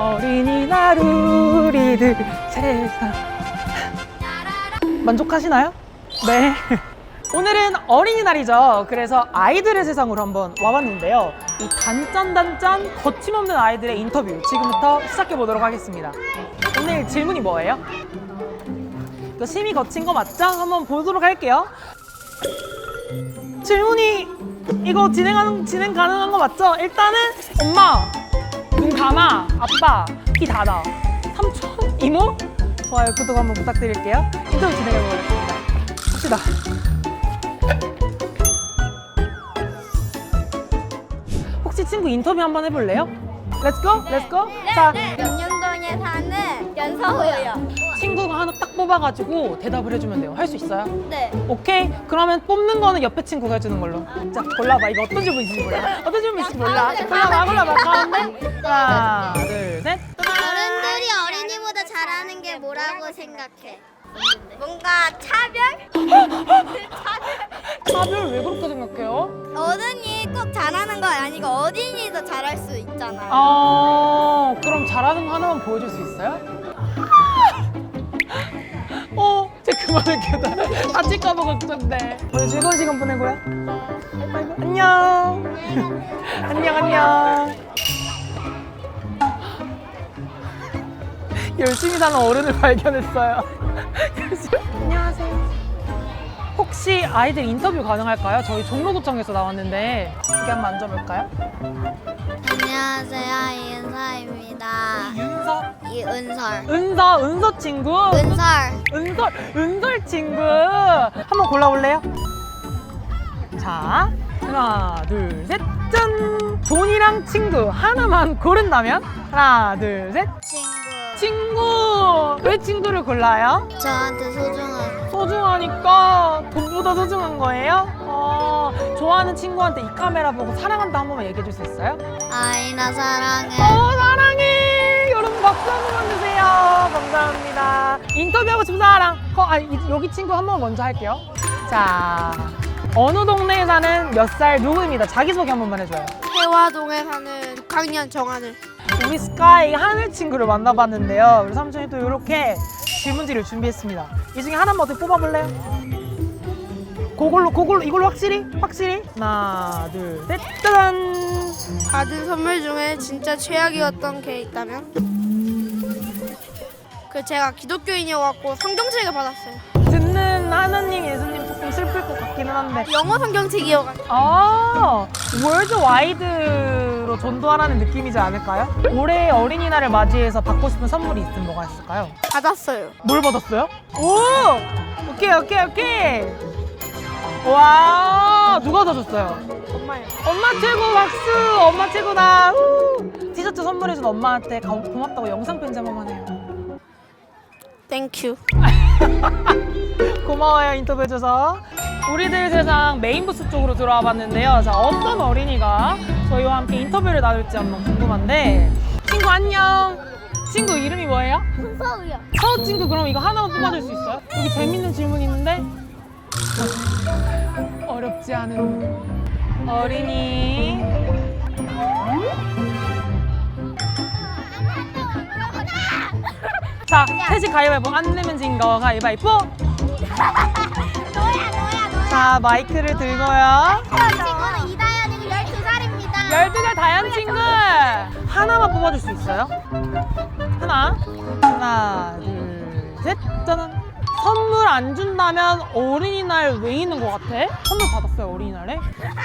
어린이날 우리들 세상 만족하시나요? 네. 오늘은 어린이날이죠. 그래서 아이들의 세상으로 한번 와봤는데요. 이 단짠단짠 거침없는 아이들의 인터뷰 지금부터 시작해 보도록 하겠습니다. 오늘 질문이 뭐예요? 이거 심이 거친 거 맞죠? 한번 보도록 할게요. 질문이 이거 진행하는 진행 가능한 거 맞죠? 일단은 엄마 눈 감아 아빠 귀 닫아 삼촌 이모 좋아요 구독 한번 부탁드릴게요. 인터뷰 진행해 보겠습니다. 갑시다. 혹시 친구 인터뷰 한번 해볼래요? 렛츠 고, 렛츠 고. 자, 연년동에 사는 연서호요. 친구가 하나 딱 뽑아가지고 대답을 해주면 돼요. 할 수 있어요? 네. 오케이. 그러면 뽑는 거는 옆에 친구가 해주는 걸로. 자, 골라봐. 이거 어떤 질문인지 몰라. 어떤 질문인지 몰라. 골라봐, 골라봐. 가운데. 하나, 둘, 셋. 어른들이 어린이보다 잘하는 게 뭐라고 생각해? 뭔가 차별? 차별 왜 그렇게 생각해요? 어른이 꼭 잘하는 거 아니고 어린이도 잘할 수 있잖아요. 아, 그럼 잘하는 거 하나만 보여줄 수 있어요? 그만할게요. 나 다칠까봐 걱정돼. 오늘 즐거운 시간 보내고요. 아이고, 안녕. 안녕, 안녕. 열심히 사는 어른을 발견했어요. 안녕하세요. 혹시 아이들 인터뷰 가능할까요? 저희 종로구청에서 나왔는데 여기 한번 앉아볼까요? 안녕하세요 이은서입니다. 윤서, 이은설. 은서, 은서 친구. 은설. 은설, 은설 친구. 한번 골라볼래요? 자, 하나, 둘, 셋, 짠! 돈이랑 친구 하나만 고른다면? 하나, 둘, 셋. 친구. 친구! 왜 친구를 골라요? 저한테 소중한. 소중하니까 돈보다 소중한 거예요? 어, 좋아하는 친구한테 이 카메라 보고 사랑한다 한 번만 얘기해 줄 수 있어요? 아이나 사랑해. 어, 사랑해! 인터뷰하고 싶은 사람. 어, 아, 이- 여기 친구 한 번 먼저 할게요. 자, 어느 동네에 사는 몇 살 누구입니다. 자기소개 한 번만 해줘요. 해화동에 사는 6학년 정하늘 우리 스카이 하늘 친구를 만나봤는데요. 우리 삼촌이 또 이렇게 질문지를 준비했습니다. 이 중에 하나만 어떻게 뽑아볼래요? 그걸로, 그걸로, 이걸로 확실히? 확실히? 하나, 둘, 셋, 짜잔! 받은 선물 중에 진짜 최악이었던 게 있다면 그 제가 기독교인이어갖고 성경책을 받았어요 듣는 하나님, 예수님 조금 슬플 것 같기는 한데. 영어 성경책이어가지고 아, 월드와이드로 전도하라는 느낌이지 않을까요? 올해 어린이날을 맞이해서 받고 싶은 선물이 있으면 뭐가 있을까요? 받았어요 뭘 받았어요? 오! 오케이, 오케이, 오케이. 와, 누가 더 줬어요? 엄마요 엄마 최고 박수! 엄마 최고다! 우! 티셔츠 선물해준 엄마한테 고- 고맙다고 영상 편지 한 번만 해요. 땡큐 고마워요 인터뷰 해줘서 우리들 세상 메인 부스 쪽으로 들어와 봤는데요. 자 어떤 어린이가 저희와 함께 인터뷰를 나눌지 한번 궁금한데. 친구 안녕. 친구 이름이 뭐예요? 은서우요. 서 친구 그럼 이거 하나만 뽑아줄 수 있어요? 여기 재밌는 질문 있는데? 어렵지 않은 어린이 자 셋이 가위바위보 안 내면 진 거 가위바위보 너야 너야 너야. 자 마이크를 들고요 친구는 이다연이고 12살입니다. 12살 다현 친구 하나만 뽑아줄 수 있어요? 하나 하나 둘 셋 짜잔 선물 안 준다면 어린이날 왜 있는 것 같아? 선물 받았어요 어린이날에?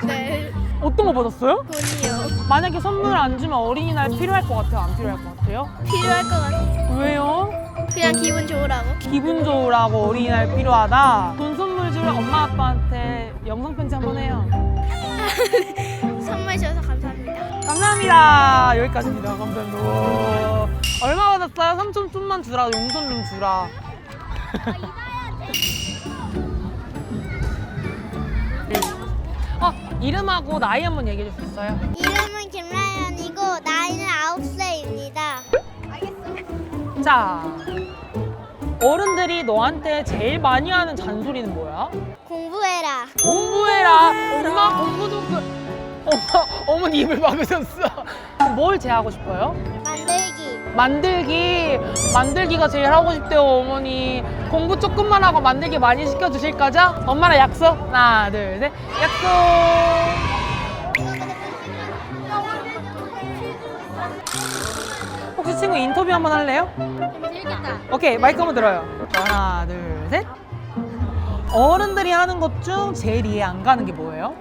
네 어떤 거 받았어요? 돈이요 만약에 선물 안 주면 어린이날 필요할 것 같아요? 안 필요할 것 같아요? 필요할 것 같아요 왜요? 그냥 기분 좋으라고 기분 좋으라고 어린이날 필요하다 돈 선물 줄 엄마 아빠한테 영상 편지 한번 해요 선물 주셔서 감사합니다 감사합니다. 여기까지입니다. 감사합니다. 우와. 얼마 받았어요? 삼촌 좀만 주라. 용돈 좀 주라. 어, 이름하고 나이 한번 얘기해 줄 수 있어요? 이름은 김라 자, 어른들이 너한테 제일 많이 하는 잔소리는 뭐야? 공부해라. 공부해라. 엄마 공부도 그... 엄마, 어머니 입을 막으셨어. 뭘 제하고 싶어요? 만들기. 만들기 만들기가 제일 하고 싶대요 어머니 공부 조금만 하고 만들기 많이 시켜주실 거죠? 엄마랑 약속 하나 둘 셋 약속 혹시 친구 인터뷰 한번 할래요? 재밌겠다. 오케이 마이크 한번 들어요 하나 둘셋 어른들이 하는 것 중 제일 이해 안 가는 게 뭐예요?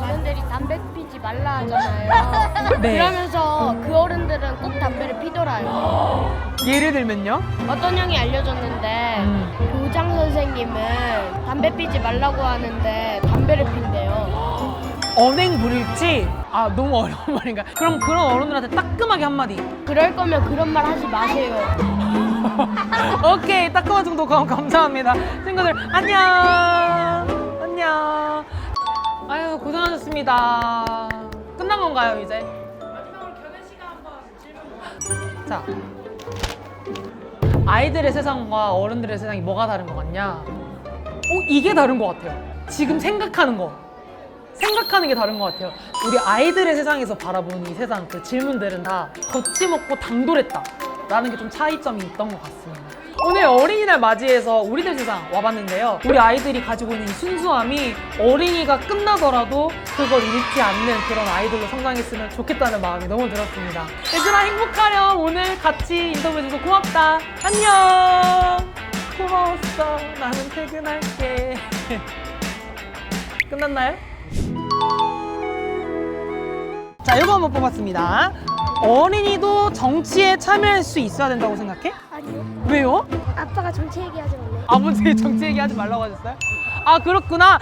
어른들이 담배 피지 말라 하잖아요. 네. 그러면서 그 어른들은 꼭 담배를 피더라요. 예를 들면요? 어떤 형이 알려줬는데 음. 교장 선생님은 담배 피지 말라고 하는데 담배를 핀대요. 언행 불일치? 아 너무 어려운 말인가? 그럼 그런 어른들한테 따끔하게 한마디 그럴 거면 그런 말 하지 마세요. 오케이 따끔한 정도 감, 감사합니다 친구들 안녕 안녕 아유 고생하셨습니다 끝난 건가요 이제? 자 아이들의 세상과 어른들의 세상이 뭐가 다른 것 같냐? 어 이게 다른 것 같아요 지금 생각하는 거 생각하는 게 다른 것 같아요. 우리 아이들의 세상에서 바라보는 이 세상 그 질문들은 다 거침없고 당돌했다. 라는 게 좀 차이점이 있던 것 같습니다. 오늘 어린이날 맞이해서 우리들 세상 와봤는데요. 우리 아이들이 가지고 있는 이 순수함이 어린이가 끝나더라도 그걸 잃지 않는 그런 아이들로 성장했으면 좋겠다는 마음이 너무 들었습니다. 얘들아 행복하렴. 오늘 같이 인터뷰해줘서 고맙다. 안녕. 고마웠어. 나는 퇴근할게. 끝났나요? 자, 이거 한번 뽑았습니다. 어린이도 정치에 참여할 수 있어야 된다고 생각해? 아니요. 왜요? 아빠가 정치 얘기하지 말래. 아버지 정치 얘기하지 말라고 하셨어요? 아, 그렇구나.